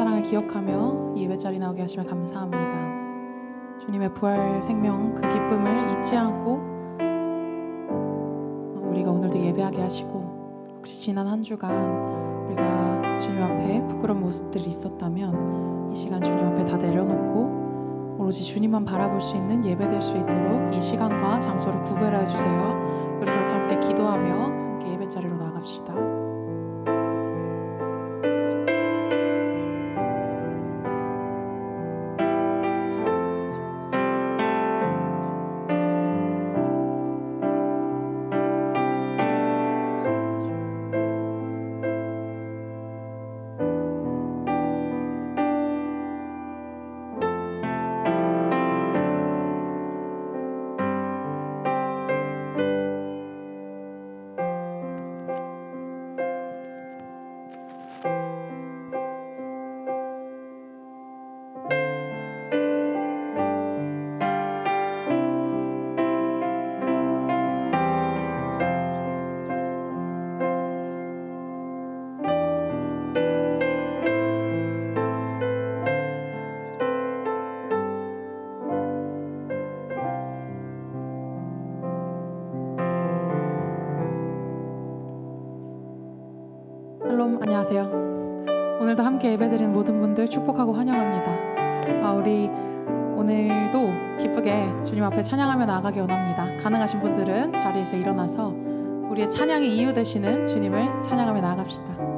사랑을 기억하며 이 예배 자리 나오게 하시면 감사합니다. 주님의 부활 생명 그 기쁨을 잊지 않고 우리가 오늘도 예배하게 하시고 혹시 지난 한 주간 우리가 주님 앞에 부끄러운 모습들이 있었다면 이 시간 주님 앞에 다 내려놓고 오로지 주님만 바라볼 수 있는 예배될 수 있도록 이 시간과 장소를 구별해 주세요. 우리 그렇게 함께 기도하며 함께 예배 자리로 나갑시다. 안녕하세요. 오늘도 함께 예배드리는 모든 분들 축복하고 환영합니다. 아, 우리 오늘도 기쁘게 주님 앞에 찬양하며 나아가기 원합니다. 가능하신 분들은 자리에서 일어나서 우리의 찬양의 이유 되시는 주님을 찬양하며 나아갑시다.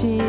ti.